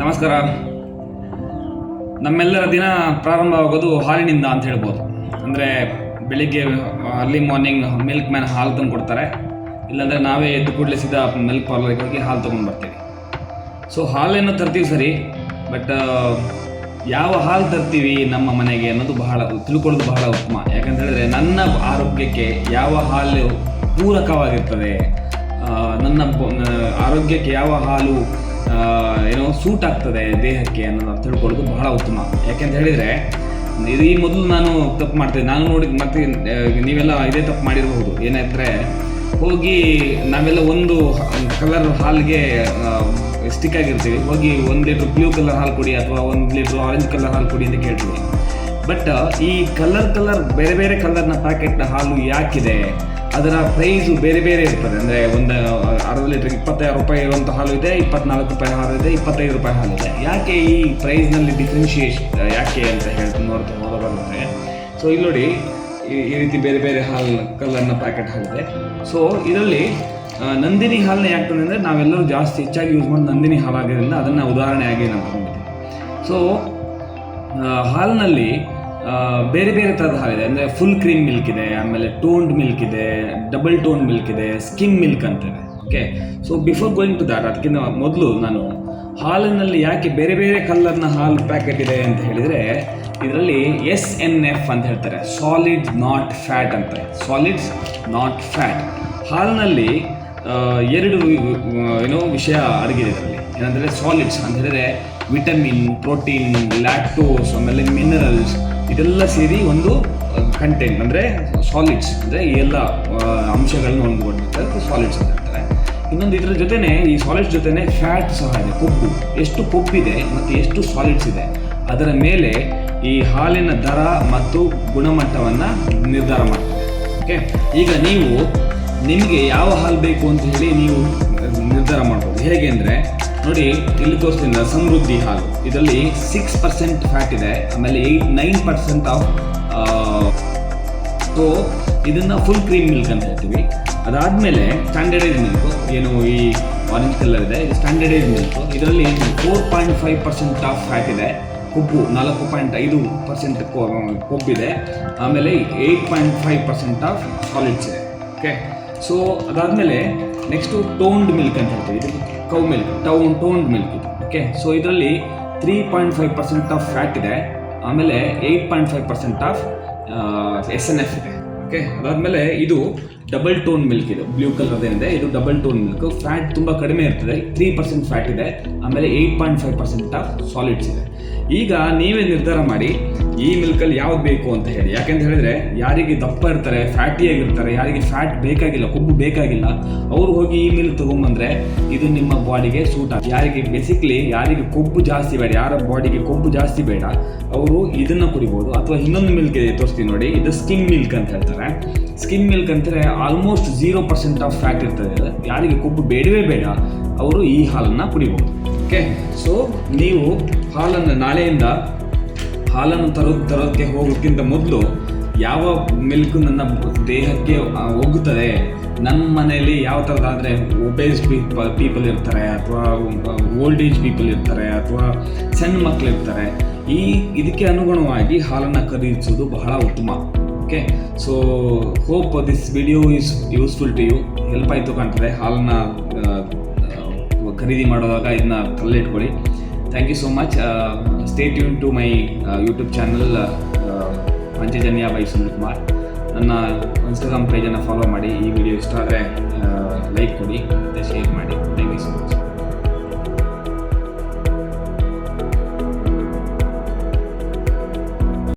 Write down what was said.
ನಮಸ್ಕಾರ. ನಮ್ಮೆಲ್ಲರ ದಿನ ಪ್ರಾರಂಭವಾಗೋದು ಹಾಲಿನಿಂದ ಅಂತ ಹೇಳ್ಬೋದು. ಅಂದರೆ ಬೆಳಿಗ್ಗೆ ಅರ್ಲಿ ಮಾರ್ನಿಂಗ್ ಮಿಲ್ಕ್ ಮ್ಯಾನ್ ಹಾಲು ತಂದು ಕೊಡ್ತಾರೆ ಇಲ್ಲಾಂದರೆ ನಾವೇ ಎದ್ದು ಕೂಡಲೇ ಮಿಲ್ಕ್ ಪಾರ್ಲರ್ಗೆ ಹೋಗಿ ಹಾಲು ತೊಗೊಂಡು ಬರ್ತೀವಿ. ಸೊ ಹಾಲನ್ನು ತರ್ತೀವಿ ಸರಿ ಬಟ್ ಯಾವ ಹಾಲು ತರ್ತೀವಿ ನಮ್ಮ ಮನೆಗೆ ಅನ್ನೋದು ಬಹಳ, ತಿಳ್ಕೊಳ್ಳೋದು ಬಹಳ ಉತ್ತಮ. ಯಾಕಂತ ಹೇಳಿದ್ರೆ ನನ್ನ ಆರೋಗ್ಯಕ್ಕೆ ಯಾವ ಹಾಲು ಪೂರಕವಾಗಿರ್ತದೆ ನನ್ನ ಆರೋಗ್ಯಕ್ಕೆ ಯಾವ ಹಾಲು ಏನೋ ಸೂಟ್ ಆಗ್ತದೆ ದೇಹಕ್ಕೆ ಅನ್ನೋದು ತಿಳ್ಕೊಳ್ಳೋದು ಬಹಳ ಉತ್ತಮ. ಯಾಕೆಂತ ಹೇಳಿದರೆ ಈ ಮೊದಲು ನಾನು ತಪ್ಪು ಮಾಡ್ತೇನೆ. ನಾನು ನೋಡಿ ಮತ್ತೆ ನೀವೆಲ್ಲ ಇದೇ ತಪ್ಪು ಮಾಡಿರಬಹುದು. ಏನಂದ್ರೆ, ಹೋಗಿ ನಾವೆಲ್ಲ ಒಂದು ಕಲರ್ ಹಾಲ್ಗೆ ಸ್ಟಿಕ್ ಆಗಿರ್ತೀವಿ. ಹೋಗಿ ಒಂದು ಲೀಟ್ರ್ ಬ್ಲೂ ಕಲರ್ ಹಾಲು ಕೊಡಿ ಅಥವಾ ಒಂದು ಲೀಟ್ರ್ ಆರೆಂಜ್ ಕಲರ್ ಹಾಲು ಕೊಡಿ ಅಂತ ಕೇಳ್ತೀವಿ. ಬಟ್ ಈ ಕಲರ್ ಕಲರ್ ಬೇರೆ ಬೇರೆ ಕಲರ್ನ ಪ್ಯಾಕೆಟ್ನ ಹಾಲು ಯಾಕಿದೆ? ಅದರ ಪ್ರೈಸು ಬೇರೆ ಬೇರೆ ಇರ್ತದೆ. ಅಂದರೆ ಒಂದು, ಅರ್ಧ ಲೀಟ್ರಿಗೆ ಇಪ್ಪತ್ತೈದು ರೂಪಾಯಿ ಇರುವಂಥ ಹಾಲು ಇದೆ, ಇಪ್ಪತ್ನಾಲ್ಕು ರೂಪಾಯಿ ಹಾಲು ಇದೆ, ಇಪ್ಪತ್ತೈದು ರೂಪಾಯಿ ಹಾಲು ಇದೆ. ಯಾಕೆ ಈ ಪ್ರೈಸ್ನಲ್ಲಿ ಡಿಫ್ರೆನ್ಶಿಯೇಷನ್ ಯಾಕೆ ಅಂತ ಹೇಳ್ತೀನಿ ನೋಡ್ತಾ ಹೋದಾಗ ಸೊ ಇಲ್ಲಿ ನೋಡಿ, ಈ ರೀತಿ ಬೇರೆ ಬೇರೆ ಹಾಲು, ಕಲ್ಲನ್ನು ಪ್ಯಾಕೆಟ್ ಹಾಲಿದೆ ಸೊ ಇದರಲ್ಲಿ ನಂದಿನಿ ಹಾಲನ್ನ ಯಾಕೆ ಅಂದರೆ ನಾವೆಲ್ಲರೂ ಜಾಸ್ತಿ ಹೆಚ್ಚಾಗಿ ಯೂಸ್ ಮಾಡಿ ನಂದಿನಿ ಹಾಲಾಗಿರೋದ್ರಿಂದ ಅದನ್ನು ಉದಾಹರಣೆಯಾಗಿ ನಾನು ಸೊ ಹಾಲಿನಲ್ಲಿ ಬೇರೆ ಬೇರೆ ಥರದ ಹಾಲಿದೆ ಅಂದರೆ ಫುಲ್ ಕ್ರೀಮ್ ಮಿಲ್ಕ್ ಇದೆ, ಆಮೇಲೆ ಟೋನ್ಡ್ ಮಿಲ್ಕ್ ಇದೆ ಡಬಲ್ ಟೋನ್ ಮಿಲ್ಕ್ ಇದೆ ಸ್ಕಿಮ್ ಮಿಲ್ಕ್ ಅಂತಿದೆ okay so before going to that ಅದಕ್ಕಿಂತ ಮೊದಲು ನಾನು ಹಾಲಿನಲ್ಲಿ ಯಾಕೆ ಬೇರೆ ಬೇರೆ ಕಲ್ಲರ್ನ ಹಾಲು ಪ್ಯಾಕೆಟ್ ಇದೆ ಅಂತ ಹೇಳಿದರೆ, ಇದರಲ್ಲಿ ಎಸ್ ಎನ್ ಎಫ್ ಅಂತ ಹೇಳ್ತಾರೆ. ಸಾಲಿಡ್ ನಾಟ್ ಫ್ಯಾಟ್ ಅಂತ. ಸಾಲಿಡ್ಸ್ ನಾಟ್ ಫ್ಯಾಟ್ ಹಾಲಿನಲ್ಲಿ ಎರಡು ಏನೋ ವಿಷಯ ಅಡಗಿದೆ ಇದರಲ್ಲಿ. ಏನಂದರೆ ಸಾಲಿಡ್ಸ್ ಅಂತ ಹೇಳಿದರೆ ವಿಟಮಿನ್ ಪ್ರೋಟೀನ್ ಲ್ಯಾಕ್ಟೋಸ್ ಆಮೇಲೆ ಮಿನರಲ್ಸ್ ಇದೆಲ್ಲ ಸೇರಿ ಒಂದು ಕಂಟೆಂಟ್ ಅಂದರೆ ಸಾಲಿಡ್ಸ್ ಅಂದರೆ ಈ ಎಲ್ಲ ಅಂಶಗಳನ್ನು ಹೊಂದ್ಕೊಂಡಿರ್ತಾರೆ ಸಾಲಿಡ್ಸ್ ಅಂತ ಹೇಳ್ತಾರೆ. ಇನ್ನೊಂದು ಇದರ ಜೊತೆನೆ, ಈ ಸಾಲಿಡ್ಸ್ ಜೊತೆನೆ ಫ್ಯಾಟ್ ಸಹ ಇದೆ ಕೊಬ್ಬು ಎಷ್ಟು ಕೊಬ್ಬಿದೆ ಮತ್ತು ಎಷ್ಟು ಸಾಲಿಡ್ಸ್ ಇದೆ, ಅದರ ಮೇಲೆ ಈ ಹಾಲಿನ ದರ ಮತ್ತು ಗುಣಮಟ್ಟವನ್ನು ನಿರ್ಧಾರ ಮಾಡ್ತದೆ ಓಕೆ ಈಗ ನೀವು ನಿಮಗೆ ಯಾವ ಹಾಲು ಬೇಕು ಅಂತ ಹೇಳಿ ನೀವು ನಿರ್ಧಾರ ಮಾಡ್ಬೋದು. ಹೇಗೆ ಅಂದರೆ ನೋಡಿ ಇಲ್ಲಿ ಸಮೃದ್ಧಿ ಹಾಲು. ಇದರಲ್ಲಿ ಸಿಕ್ಸ್ ಪರ್ಸೆಂಟ್ ಫ್ಯಾಟ್ ಇದೆ, ಆಮೇಲೆ eight nine percent of so ಇದನ್ನು ಫುಲ್ ಕ್ರೀಮ್ ಮಿಲ್ಕ್ ಅಂತ ಹೇಳ್ತೀವಿ. ಅದಾದಮೇಲೆ ಸ್ಟ್ಯಾಂಡರ್ಡೈಸ್ ಮಿಲ್ಕು ಏನು ಈ ಆರೆಂಜ್ ಕಲರ್ ಇದೆ, ಇದು ಸ್ಟ್ಯಾಂಡರ್ಡೈಸ್ ಮಿಲ್ಕು ಇದರಲ್ಲಿ four point five percent of fat ಇದೆ, ಕೊಬ್ಬು ನಾಲ್ಕು ಪಾಯಿಂಟ್ ಐದು ಪರ್ಸೆಂಟ್ ಕೊಬ್ಬಿದೆ, ಆಮೇಲೆ eight point five percent of solids ಇದೆ. ಓಕೆ ಸೊ ಅದಾದಮೇಲೆ ನೆಕ್ಸ್ಟು ಟೋನ್ಡ್ ಮಿಲ್ಕ್ ಅಂತ ಹೇಳ್ತೀವಿ. Cow milk town toned milk ಇದು ಓಕೆ ಸೊ ಇದರಲ್ಲಿ three point five percent of fat ಇದೆ, ಆಮೇಲೆ eight point five percent of S N F ಇದೆ. Okay ಅದಾದಮೇಲೆ ಇದು ಡಬಲ್ ಟೋನ್ ಮಿಲ್ಕ್ ಇದು ಬ್ಲೂ ಕಲರ್ ಏನಿದೆ ಇದು. ಡಬಲ್ ಟೋನ್ ಮಿಲ್ಕ್ ಫ್ಯಾಟ್ ತುಂಬ ಕಡಿಮೆ ಇರ್ತದೆ. ತ್ರೀ ಪರ್ಸೆಂಟ್ ಫ್ಯಾಟ್ ಇದೆ. ಆಮೇಲೆ eight point five percent of solids ಇದೆ. ಈಗ ನೀವೇ ನಿರ್ಧಾರ ಮಾಡಿ, ಈ ಮಿಲ್ಕಲ್ಲಿ ಯಾವ್ದು ಬೇಕು ಅಂತ ಹೇಳಿ. ಯಾಕೆಂತ ಹೇಳಿದ್ರೆ, ಯಾರಿಗೆ ದಪ್ಪ ಇರ್ತಾರೆ ಫ್ಯಾಟಿ ಆಗಿರ್ತಾರೆ, ಯಾರಿಗೆ ಫ್ಯಾಟ್ ಬೇಕಾಗಿಲ್ಲ, ಕೊಬ್ಬು ಬೇಕಾಗಿಲ್ಲ, ಅವರು ಹೋಗಿ ಈ ಮಿಲ್ಕ್ ತೊಗೊಂಬಂದ್ರೆ ಇದು ನಿಮ್ಮ ಬಾಡಿಗೆ ಸೂಟ್ ಆಗುತ್ತೆ ಯಾರಿಗೆ ಬೇಸಿಕ್ಲಿ ಯಾರಿಗೆ ಕೊಬ್ಬು ಜಾಸ್ತಿ ಬೇಡ, ಯಾರ ಬಾಡಿಗೆ ಕೊಬ್ಬು ಜಾಸ್ತಿ ಬೇಡ, ಅವರು ಇದನ್ನು ಕುಡಿಬಹುದು ಅಥವಾ ಇನ್ನೊಂದು ಮಿಲ್ಕ್ ಇದೆ, ತೋರಿಸ್ತೀನಿ ನೋಡಿ. ಇದು ಸ್ಕಿನ್ ಮಿಲ್ಕ್ ಅಂತ ಹೇಳ್ತಾರೆ. ಸ್ಕಿಮ್ ಮಿಲ್ಕ್ ಅಂತಾರೆ almost zero percent of fat ಇರ್ತದೆ. ಯಾರಿಗೆ ಕೊಬ್ಬು ಬೇಡವೇ ಬೇಡ, ಅವರು ಈ ಹಾಲನ್ನು ಕುಡಿಬಹುದು ಓಕೆ ಸೊ ನೀವು ಹಾಲನ್ನು ನಾಳೆಯಿಂದ ಹಾಲನ್ನು ತರೋ ತರೋಕ್ಕೆ ಹೋಗೋಕ್ಕಿಂತ ಮೊದಲು ಯಾವ ಮಿಲ್ಕ್ ನನ್ನ ದೇಹಕ್ಕೆ ಹೋಗುತ್ತದೆ ನಮ್ಮ ಮನೆಯಲ್ಲಿ ಯಾವ ಥರದಾದರೆ ಒಬೇಸ್ ಪೀಪಲ್ ಪೀಪಲ್ ಇರ್ತಾರೆ, ಅಥವಾ ಓಲ್ಡ್ ಏಜ್ ಪೀಪಲ್ ಇರ್ತಾರೆ, ಅಥವಾ ಸಣ್ಣ ಮಕ್ಕಳು ಇರ್ತಾರೆ ಈ, ಇದಕ್ಕೆ ಅನುಗುಣವಾಗಿ ಹಾಲನ್ನು ಖರೀದಿಸೋದು ಬಹಳ ಉತ್ತಮ. Okay so hope this video is useful to you help ಆಯಿತು ಕಾಣ್ತದೆ, ಹಾಲನ್ನ ಖರೀದಿ ಮಾಡುವಾಗ ಇದನ್ನ ತಲ್ಲಿಟ್ಕೊಳ್ಳಿ thank you so much stay tune to my YouTube channel Panchajanya by Sunil Kumar. ನನ್ನ ಇನ್ಸ್ಟಾಗ್ರಾಮ್ ಪೇಜನ್ನು ಫಾಲೋ ಮಾಡಿ, ಈ ವಿಡಿಯೋ ಇಷ್ಟ ಆದರೆ ಲೈಕ್ ಕೊಡಿ, ಮತ್ತು ಶೇರ್ ಮಾಡಿ.